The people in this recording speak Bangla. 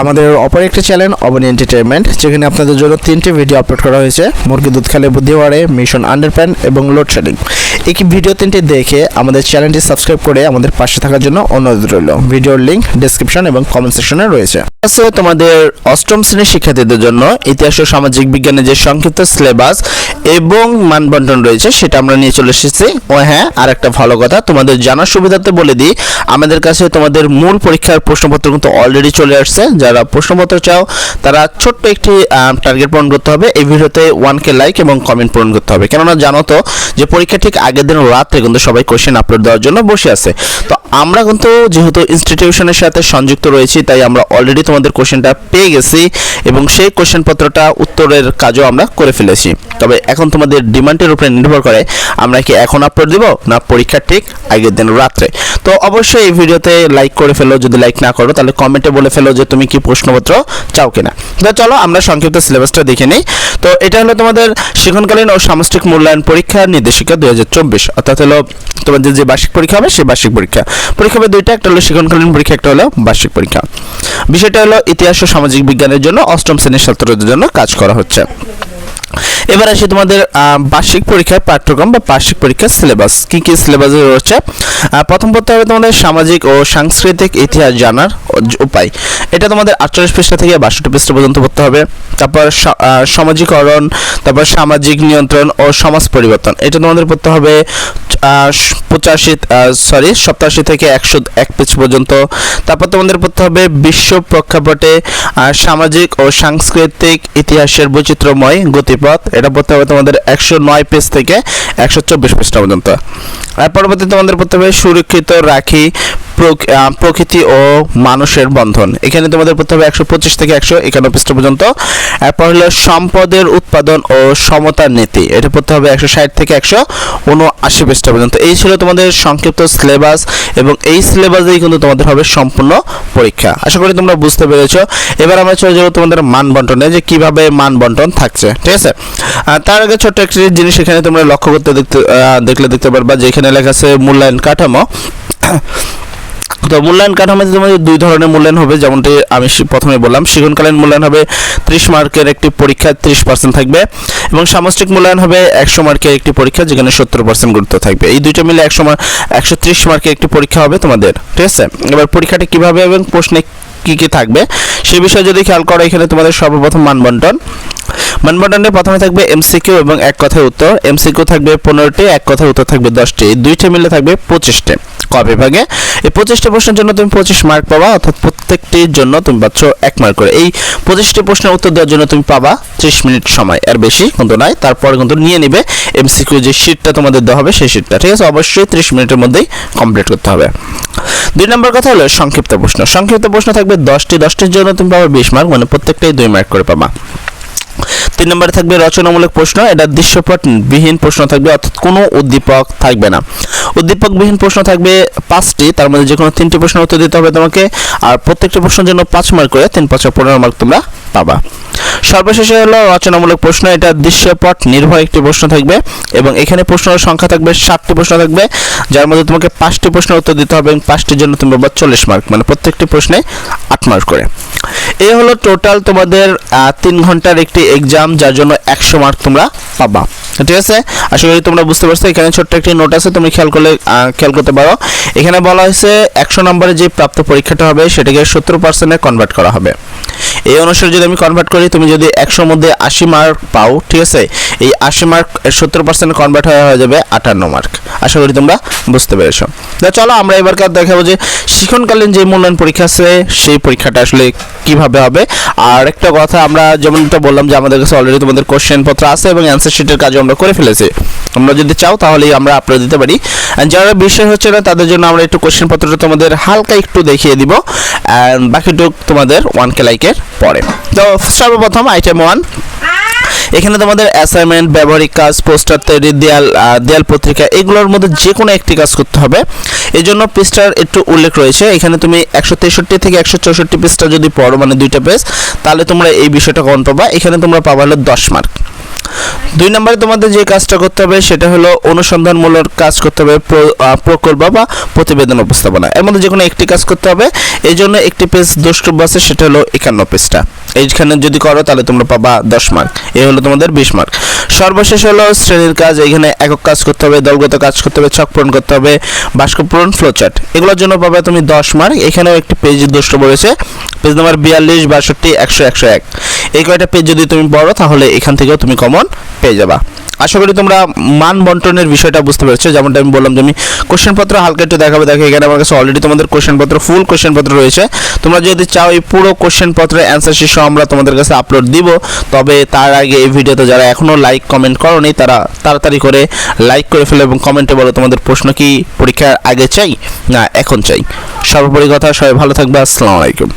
আমাদের অপর একটি চ্যানেল অবনী এন্টারটেনমেন্ট যেখানে আপনাদের জন্য তিনটি ভিডিও আপলোড করা হয়েছে। মুরগি দুধ খেলে বুদ্ধি বাড়ে মিশন আন্ডারপ্যান এবং লোডশেডিং এই ভিডিও তিনটি দেখে আমাদের চ্যানেলটি সাবস্ক্রাইব করে আমাদের পাশে থাকার জন্য অনুরোধ রইল। ভিডিওর লিঙ্ক ডেসক্রিপশন এবং কমেন্ট সেকশনে রয়েছে। তোমাদের অষ্টম শ্রেণির শিক্ষার্থীদের জন্য ইতিহাস ও সামাজিক বিজ্ঞানের যে সংক্ষিপ্ত সিলেবাস এবং মানবন্টন রয়েছে, সেটা আমরা নিয়ে চলে এসেছি। ও হ্যাঁ আর একটা ভালো কথা, তোমাদের জানার সুবিধাতে বলে দিই, আমাদের কাছে তোমাদের মূল পরীক্ষার প্রশ্নপত্র কিন্তু অলরেডি চলে আসছে। যারা প্রশ্নপত্র চাও, তারা ছোট্ট একটি টার্গেট পূরণ করতে হবে। এই ভিডিওতে ওয়ান কে লাইক এবং কমেন্ট পূরণ করতে হবে। কেননা জানো তো, যে পরীক্ষা ঠিক আগের দিন রাত্রে কিন্তু সবাই কোশ্চেন আপলোড দেওয়ার জন্য বসে আছে। তো আমরা কিন্তু যেহেতু ইনস্টিটিউশনের সাথে সংযুক্ত রয়েছি, তাই আমরা অলরেডি তোমাদের কোশ্চেনটা পেয়ে গেছি এবং সেই কোশ্চেন পত্রটা উত্তরের কাজও আমরা করে ফেলেছি। তবে এখন তোমাদের ডিমান্ডের উপরে নির্ভর করে আমরা কি এখন আপলোড দিব না পরীক্ষা ঠিক আগের দিন রাত্রে? তো অবশ্যই এই ভিডিওতে লাইক করে ফেলো, যদি লাইক না করো তাহলে কমেন্টে বলে ফেলো যে তুমি কি প্রশ্নপত্র চাও কিনা। তো চলো আমরা সংক্ষিপ্ত সিলেবাসটা দেখে নিই। তো এটা হলো তোমাদের শিক্ষণকালীন ও সামষ্টিক মূল্যায়ন পরীক্ষা নির্দেশিকা দুই হাজার চব্বিশ। অর্থাৎ হলো তোমাদের যে বার্ষিক পরীক্ষা হবে, সেই বার্ষিক পরীক্ষা। পরীক্ষা হবে দুইটা, একটা হলো শিক্ষণকালীন পরীক্ষা, একটা হলো বার্ষিক পরীক্ষা। বিষয়টা হলো ইতিহাস ও সামাজিক বিজ্ঞানের জন্য অষ্টম শ্রেণির ছাত্রদের জন্য কাজ করা হচ্ছে। এবার আসি তোমাদের বার্ষিক পরীক্ষার পাঠ্যক্রম বা বার্ষিক পরীক্ষার সিলেবাস কী কী সিলেবাস রয়েছে? প্রথম পড়তে হবে তোমাদের সামাজিক ও সাংস্কৃতিক ইতিহাস জানার উপায়। এটা তোমাদের আটচল্লিশ পৃষ্ঠা থেকে বাষট্টি পৃষ্ঠা পর্যন্ত পড়তে হবে। তারপর সামাজিকরণ, তারপর সামাজিক নিয়ন্ত্রণ ও সমাজ পরিবর্তন। এটা তোমাদের পড়তে হবে পঁচাশি সরি সপ্তাশি থেকে একশো এক পেজ পর্যন্ত। তারপর তোমাদের পড়তে হবে বিশ্ব প্রেক্ষাপটে সামাজিক ও সাংস্কৃতিক ইতিহাসের বৈচিত্র্যময় গতিপথ। এটা পড়তে হবে তোমাদের একশো নয় পেজ থেকে একশো চব্বিশ পৃষ্ঠা পর্যন্ত। আর পরবর্তী তোমাদের পড়তে হবে সুরক্ষিত রাখি প্রকৃতি ও মানুষের বন্ধন। এখানে তোমাদের পড়তে হবে একশো পঁচিশ থেকে একশো একান্ন পৃষ্ঠা পর্যন্ত। এরপর হলো সম্পদের উৎপাদন ও সমতার নীতি। এটা পড়তে হবে একশো ষাট থেকে একশো উনআশি পৃষ্ঠা পর্যন্ত। এই ছিল তোমাদের সংক্ষিপ্ত সিলেবাস এবং এই সিলেবাসেই কিন্তু তোমাদের হবে সম্পূর্ণ পরীক্ষা। আশা করি তোমরা বুঝতে পেরেছ। এবার আমরা চলে যাব তোমাদের মান বন্টনে যে কীভাবে মান বন্টন থাকছে, ঠিক আছে? তার আগে ছোট্ট একটি জিনিস এখানে তোমরা লক্ষ্য করতে দেখতে দেখলে দেখতে পারবা যে এখানে লেখা আছে মূল্যায়ন কাঠামো। তো মূল্যায়ন কাঠামোতে তোমাদের দুই ধরনের মূল্যায়ন হবে, যেমনটি আমি প্রথমে বললাম। শিক্ষণকালীন মূল্যায়ন হবে ত্রিশ মার্কের একটি পরীক্ষা ত্রিশ পার্সেন্ট থাকবে এবং সামষ্টিক মূল্যায়ন হবে একশো মার্কের একটি পরীক্ষা, যেখানে সত্তর পার্সেন্ট গুরুত্ব থাকবে। এই দুইটা মিলে একশো একশো ত্রিশ মার্কের একটি পরীক্ষা হবে তোমাদের, ঠিক আছে? এবার পরীক্ষাটা কীভাবে এবং প্রশ্নে কি কি থাকবে? সে বিষয়ে যদি খেয়াল করো, এখানে তোমাদের সর্বপ্রথম মানবন্টন। মানবন্টনে প্রথমে থাকবে এমসিকিউ এবং এক কথায় উত্তর। এমসিকিউ থাকবে পনেরোটি, এক কথায় উত্তর থাকবে দশটি। এই দুইটা মিলে থাকবে পঁচিশটি। ক বিভাগে? এই পঁচিশটি প্রশ্নের জন্য তুমি পঁচিশ মার্ক পাবা, অর্থাৎ প্রত্যেকটির জন্য তুমি পাচ্ছ এক মার্ক করে। এই পঁচিশটি প্রশ্নের উত্তর দেওয়ার জন্য তুমি পাবা ত্রিশ মিনিট সময়। এর বেশি কিন্তু নয়, তারপর কিন্তু নিয়ে নিবে এমসিকিউ যে শিটটা তোমাদের দেওয়া হবে, সেই শিটটা ঠিক আছে? অবশ্যই ত্রিশ মিনিটের মধ্যেই কমপ্লিট করতে হবে। দুই নম্বর কথা হলো সংক্ষিপ্ত প্রশ্ন। সংক্ষিপ্ত প্রশ্ন থাকবে দশটি, দশটির জন্য তুমি পাবে বিশ মার্ক মানে প্রত্যেকটাই দুই মার্ক করে পাবা। তিন নম্বরে থাকবে রচনামূলক প্রশ্ন, এটা দৃশ্যপট বিহীন প্রশ্ন থাকবে, অর্থাৎ কোনো উদ্দীপক থাকবে না। উদ্দীপকবিহীন প্রশ্ন থাকবে পাঁচটি, তার মধ্যে যে কোনো তিনটি প্রশ্নের উত্তর দিতে হবে তোমাকে, আর প্রত্যেকটি প্রশ্নের জন্য পাঁচ মার্ক করে তিন পাঁচ পনেরো মার্ক তোমরা পাবা। সর্বশেষে হলো রচনামূলক প্রশ্ন, এটা দৃশ্যপট নির্ভর একটি প্রশ্ন থাকবে এবং এখানে প্রশ্নের সংখ্যা থাকবে সাতটি প্রশ্ন থাকবে, যার মধ্যে তোমাকে পাঁচটি প্রশ্নের উত্তর দিতে হবে এবং পাঁচটির জন্য তুমি পাবা চল্লিশ মার্ক মানে প্রত্যেকটি প্রশ্নে আট মার্ক করে। এই হলো টোটাল তোমাদের তিন ঘণ্টার একটি এক্সাম যার জন্য একশো মার্ক তোমরা পাবা। ঠিক আছে? আশা করি তোমরা বুঝতে পারছ, এখানে ছোট্ট একটি নোট আছে, তুমি খেয়াল করলে খেয়াল করতে পারো। এখানে বলা হয়েছে একশো নম্বরে যে প্রাপ্ত পরীক্ষাটা হবে, সেটাকে সত্তর পার্সেন্টে কনভার্ট করা হবে। এই অনুসারে যদি আমি কনভার্ট করি, তুমি যদি একশোর মধ্যে আশি মার্ক পাও, ঠিক আছে? এই আশি মার্ক সত্তর পার্সেন্ট কনভার্ট হয়ে যাবে আটান্ন মার্ক আশা করি তোমরা বুঝতে পেরেছ। তো চলো, আমরা এবার কার দেখাবো যে শিক্ষণকালীন যে মূল্যায়ন পরীক্ষা আছে, সেই পরীক্ষাটা আসলে কীভাবে হবে। আর একটা কথা, আমরা যেমনটা বললাম যে আমাদের কাছে অলরেডি তোমাদের কোশ্চেন পত্র আছে এবং অ্যান্সার শিটের কাজও আমরা করে ফেলেছি। তোমরা যদি চাও, তাহলেই আমরা আপলোড দিতে পারি। যারা বিষয় হচ্ছে না, তাদের জন্য আমরা একটু কোশ্চেন পত্রটা তোমাদের হালকা একটু দেখিয়ে দিব। অ্যান্ড বাকিটুক তোমাদের ওয়ান কে লাইকের পরে তো সর্বপ্রথম আইটেম ওয়ান এখানে তোমাদের অ্যাসাইনমেন্ট ব্যবহারিক কাজ পোস্টার তৈরি, দেয়াল দেয়াল পত্রিকা, এগুলোর মধ্যে যে কোনো একটি কাজ করতে হবে। এই জন্য পৃষ্ঠার একটু উল্লেখ রয়েছে। এখানে তুমি একশো তেষট্টি থেকে একশো চৌষট্টি পৃষ্ঠা যদি পড়ো মানে দুইটা পেজ তাহলে তোমরা এই বিষয়টা কমন পাবা। এখানে তোমরা পাবা হলো দশ মার্ক দুই নম্বরে তোমাদের যে কাজটা করতে হবে, সেটা হলো অনুসন্ধানমূলক কাজ করতে হবে প্রকল্প বা প্রতিবেদন উপস্থাপনা। এর মধ্যে যে কোনো একটি কাজ করতে হবে এই জন্য একটি পেজ দ্রষ্টব্য আছে, সেটা হলো একান্ন পেজটা। এইখানে যদি করো, তাহলে তোমরা পাবা দশ মার্ক। এই হলো তোমাদের বিশ মার্ক। সর্বশেষ হলো শ্রেণির কাজ এখানে একক কাজ করতে হবে, দলগত কাজ করতে হবে, ছক পূরণ করতে হবে বাস্ক পূরণ ফ্লোচার্ট এগুলোর জন্য পাবে তুমি দশ মার্ক। এখানেও একটি পেজ দ্রষ্টব্য রয়েছে, পেজ নাম্বার বিয়াল্লিশ, বাষট্টি, একশো একশো এক। এই কয়টা পেজ যদি তুমি পড়ো, তাহলে এখান থেকেও তুমি কমন পেয়ে যাবা। আশা করি তোমরা মান বন্টনের বিষয়টা বুঝতে পেরেছ। যেমনটা আমি বললাম যে আমি কোশ্চেন পত্র হালকা একটু দেখাবে। দেখো, এখানে আমার কাছে অলরেডি তোমাদের কোশ্চেন পত্র ফুল কোশ্চেন পত্র রয়েছে। তোমরা যদি চাও এই পুরো কোশ্চেন পত্রের অ্যান্সার সহ আমরা তোমাদের কাছে আপলোড দিব, তবে তার আগে এই ভিডিওতে যারা এখনও লাইক কমেন্ট করোনি, তারা তাড়াতাড়ি করে লাইক করে ফেলো এবং কমেন্টে বলো তোমাদের প্রশ্ন কি পরীক্ষার আগে চাই না এখন চাই। সর্বোপরি কথা, সবাই ভালো থাকবে। আসসালামু আলাইকুম।